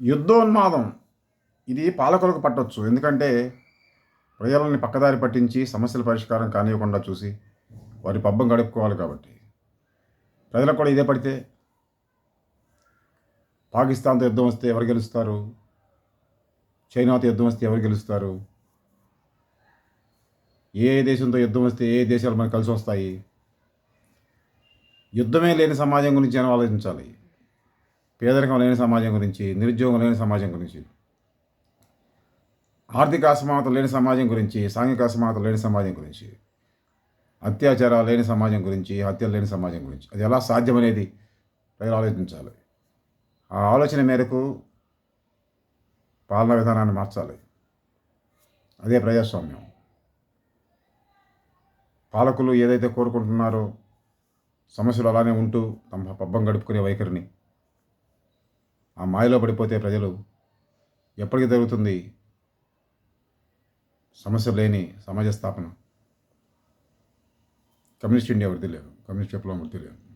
యుద్ధోన్మాదం. ఇది పాలకులకు పట్టవచ్చు ఎందుకంటే ప్రజలని పక్కదారి పట్టించి సమస్యల పరిష్కారం కానివ్వకుండా చూసి వారి పబ్బం గడుపుకోవాలి కాబట్టి. ప్రజలకు కూడా ఇదే పడితే పాకిస్తాన్తో యుద్ధం వస్తే ఎవరు గెలుస్తారు? చైనాతో యుద్ధం వస్తే ఎవరు గెలుస్తారు? ఏ దేశంతో యుద్ధం వస్తే ఏ దేశాలు మనకు కలిసి వస్తాయి? యుద్ధమే లేని సమాజం గురించి ఆలోచించాలి? పేదరికం లేని సమాజం గురించి నిరుద్యోగం లేని సమాజం గురించి ఆర్థిక అసమానత లేని సమాజం గురించి సాంఘిక అసమానత లేని సమాజం గురించి అత్యాచారాలు లేని సమాజం గురించి హత్యలు లేని సమాజం గురించి అది ఎలా సాధ్యమనేది ప్రజలు ఆలోచించాలి. ఆ ఆలోచన మేరకు పాలనా విధానాన్ని మార్చాలి. అదే ప్రజాస్వామ్యం. పాలకులు ఏదైతే కోరుకుంటున్నారో సమస్యలు అలానే ఉంటూ తమ పబ్బం గడుపుకునే వైఖరిని ఆ మాయలో పడిపోతే ప్రజలు ఎప్పటికీ జరుగుతుంది? సమస్య లేని సమాజ స్థాపన. కమ్యూనిస్ట్ ఇండియా వృద్ధి లేదు. కమ్యూనిస్ట్ విప్లవం వృద్ధి లేదు.